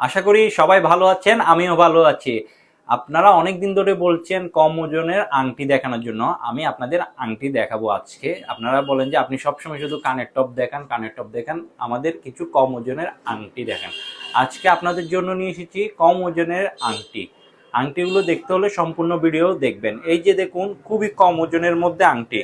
আশা করি সবাই ভালো আছেন, আমিও ভালো আছি। আপনারা অনেক দিন ধরে বলছেন কম ওজনের আংটি দেখানোর জন্য, আমি আপনাদের আংটি দেখাবো আজকে। আপনারা বলেন যে আপনি সবসময় শুধু কানের টপ দেখান, কানের টপ দেখান, আমাদের কিছু কম ওজনের আংটি দেখান। আজকে আপনাদের জন্য নিয়ে এসেছি কম ওজনের আংটি। আংটিগুলো দেখতে হলে সম্পূর্ণ ভিডিও দেখবেন। এই যে দেখুন, খুবই কম ওজনের মধ্যে আংটি।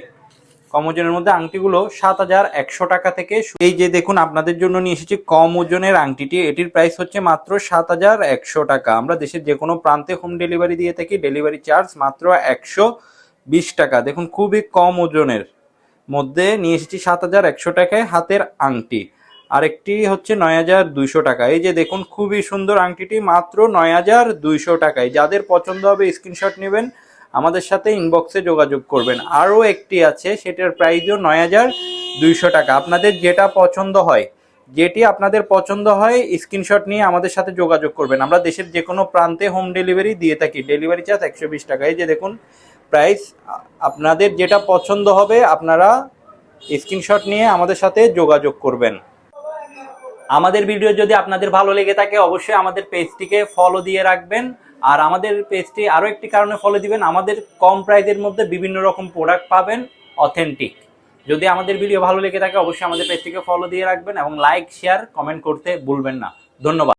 কম ওজনের মধ্যে আংটিগুলো সাত হাজার একশো টাকা থেকে এই যে দেখুন, আপনাদের জন্য নিয়ে এসেছি কম ওজনের আংটিটি। এটির প্রাইস হচ্ছে মাত্র সাত হাজার একশো টাকা। আমরা দেশের যে কোনো প্রান্তে হোম ডেলিভারি দিয়ে থাকি ডেলিভারি চার্জ মাত্র একশো বিশ টাকা। দেখুন, খুবই কম ওজনের মধ্যে নিয়ে এসেছি সাত হাজার একশো টাকায় হাতের আংটি। আরেকটি হচ্ছে নয় হাজার দুইশো টাকা। এই যে দেখুন, খুবই সুন্দর আংটিটি মাত্র নয় হাজার দুইশো টাকায়। যাদের পছন্দ হবে স্ক্রিনশট নেবেন। আমাদের সাথে ইনবক্সে যোগাযোগ করবেন। আরও একটি আছে, সেটার প্রাইসও নয় হাজার দুইশো টাকা। আপনাদের যেটা পছন্দ হয়, যেটি আপনাদের পছন্দ হয় স্ক্রিনশট নিয়ে আমাদের সাথে যোগাযোগ করবেন। আমরা দেশের যে কোনো প্রান্তে হোম ডেলিভারি দিয়ে থাকি। ডেলিভারি চার্জ একশো বিশ টাকা। এই যে দেখুন প্রাইস আপনাদের যেটা পছন্দ হবে, আপনারা স্ক্রিনশট নিয়ে আমাদের সাথে যোগাযোগ করবেন। আমাদের ভিডিও যদি আপনাদের ভালো লেগে থাকে, অবশ্যই আমাদের পেজটিকে ফলো দিয়ে রাখবেন। আর আমাদের পেজটি আরও একটি কারণে ফলো দিবেন, আমাদের কম প্রাইসের মধ্যে বিভিন্ন রকম প্রোডাক্ট পাবেন অথেন্টিক যদি আমাদের ভিডিও ভালো লেগে থাকে, অবশ্যই আমাদের পেজটিকে ফলো দিয়ে রাখবেন এবং লাইক শেয়ার কমেন্ট করতে ভুলবেন না। ধন্যবাদ।